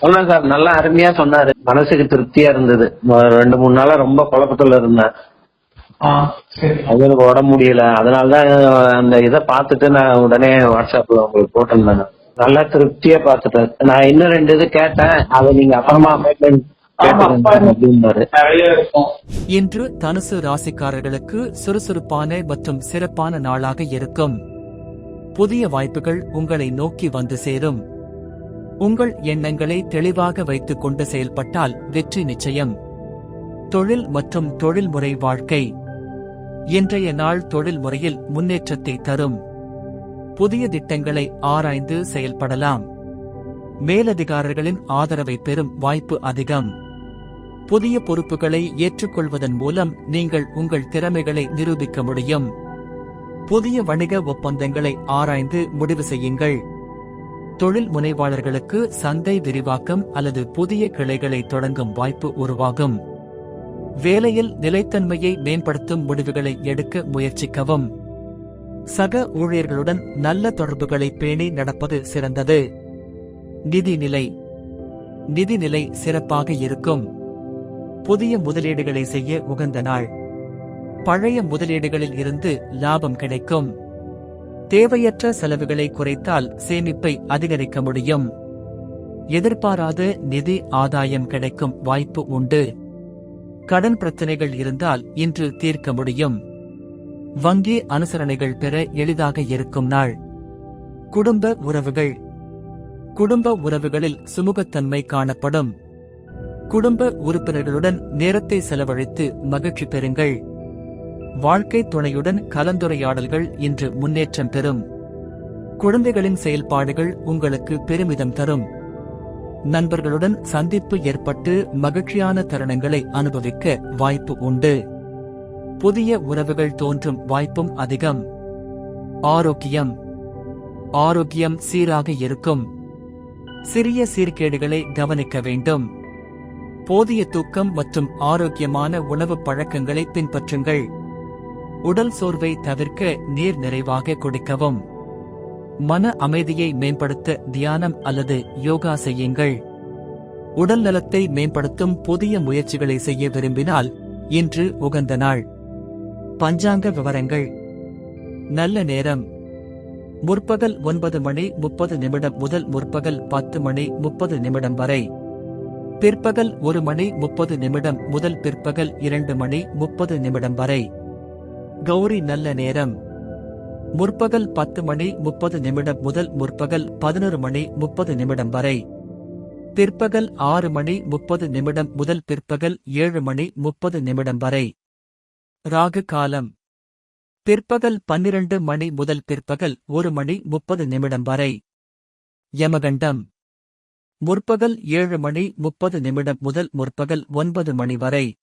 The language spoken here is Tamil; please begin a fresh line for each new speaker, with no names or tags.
சொன்னேன் சார். நல்லா அருமையா சொன்னாரு. மனசுக்கு திருப்தியா இருந்தது. ரெண்டு மூணு நாளா ரொம்ப குழப்பத்துல இருந்தேன்.
ஆ சரி.
அவங்களுக்கு உடம்பு முடியல. அதனாலதான் அந்த இதை பார்த்துட்டு நான் உடனே வாட்ஸ்அப்ல உங்களுக்கு போட்டிருந்தேன் நல்லா திருப்தியா பார்த்துட்டேன். நான் இன்னும் ரெண்டு இது கேட்டேன். அதை நீங்க அப்புறமா அப்பாயின்மெண்ட்
ஆமா,
இன்று தனுசு ராசிக்காரர்களுக்கு சுறுசுறுப்பான மற்றும் சிறப்பான நாளாக இருக்கும். புதிய வாய்ப்புகள் உங்களை நோக்கி வந்து சேரும். உங்கள் எண்ணங்களை தெளிவாக வைத்துக் கொண்டு செயல்பட்டால் வெற்றி நிச்சயம். தொழில் மற்றும் தொழில்முறை வாழ்க்கை. இன்றைய நாள் தொழில் முறையில் முன்னேற்றத்தை தரும். புதிய திட்டங்களை ஆராய்ந்து செயல்படலாம். மேலதிகாரிகளின் ஆதரவை பெறும் வாய்ப்பு அதிகம். புதிய பொறுப்புகளை ஏற்றுக்கொள்வதன் மூலம் நீங்கள் உங்கள் திறமைகளை நிரூபிக்க முடியும். புதிய வணிக ஒப்பந்தங்களை ஆராய்ந்து முடிவு செய்யுங்கள். தொழில் முனைவாளர்களுக்கு சந்தை விரிவாக்கம் அல்லது புதிய கிளைகளை தொடங்கும் வாய்ப்பு உருவாகும். வேலையில் நிலைத்தன்மையை மேம்படுத்தும் முடிவுகளை எடுக்க முயற்சிக்கவும். சக ஊழியர்களுடன் நல்ல தொடர்புகளை பேணி நடப்பது சிறந்தது. நிதிநிலை நிதிநிலை சிறப்பாக இருக்கும். புதிய முதலீடுகளை செய்ய உகந்த நாள். பழைய முதலீடுகளில் இருந்து லாபம் கிடைக்கும். தேவையற்ற செலவுகளை குறைத்தால் சேமிப்பை அதிகரிக்க முடியும். எதிர்பாராத நிதி ஆதாயம் கிடைக்கும் வாய்ப்பு உண்டு. கடன் பிரச்சனைகள் இருந்தால் இன்று தீர்க்க முடியும். வங்கி அனுசரணைகள் பெற எளிதாக இருக்கும் நாள். குடும்ப உறவுகள். குடும்ப உறவுகளில் சுமூகத்தன்மை காணப்படும். குடும்ப உறுப்பினர்களுடன் நேரத்தை செலவழித்து மகிழ்ச்சி பெறுங்கள். வாழ்க்கை துணையுடன் கலந்துரையாடல்கள் இன்று முன்னேற்றம் பெறும். குழந்தைகளின் செயல்பாடுகள் உங்களுக்கு பெருமிதம் தரும். நண்பர்களுடன் சந்திப்பு ஏற்பட்டு மகிழ்ச்சியான தருணங்களை அனுபவிக்க வாய்ப்பு உண்டு. புதிய உறவுகள் தோன்றும் வாய்ப்பும் அதிகம். ஆரோக்கியம். ஆரோக்கியம் சீராக இருக்கும். சிறிய சீர்கேடுகளை கவனிக்க வேண்டும். போதிய தூக்கம் மற்றும் ஆரோக்கியமான உணவு பழக்கங்களை பின்பற்றுங்கள். உடல் சோர்வை தவிர்க்க நீர் நிறைவாக குடிக்கவும். மன அமைதியை மேம்படுத்த தியானம் அல்லது யோகா செய்யுங்கள். உடல் நலத்தை மேம்படுத்தும் புதிய முயற்சிகளை செய்ய விரும்பினால் இன்று உகந்த நாள். பஞ்சாங்க விவரங்கள். நல்ல நேரம். முற்பகல் ஒன்பது மணி முப்பது நிமிடம் முதல் முற்பகல் பத்து மணி முப்பது நிமிடம் வரை. பிற்பகல் ஒரு மணி முப்பது நிமிடம் முதல் பிற்பகல் இரண்டு மணி முப்பது நிமிடம் வரை. கௌரி நல்ல நேரம். முற்பகல் பத்து மணி முப்பது நிமிடம் முதல் முற்பகல் பதினொரு மணி முப்பது நிமிடம் வரை. பிற்பகல் ஆறு மணி முப்பது நிமிடம் முதல் பிற்பகல் ஏழு மணி முப்பது நிமிடம் வரை. ராகு காலம். பிற்பகல் பன்னிரண்டு மணி முதல் பிற்பகல் ஒரு மணி முப்பது நிமிடம் வரை. யமகண்டம். முற்பகல் ஏழு மணி முப்பது நிமிடம் முதல் முற்பகல் ஒன்பது மணி வரை.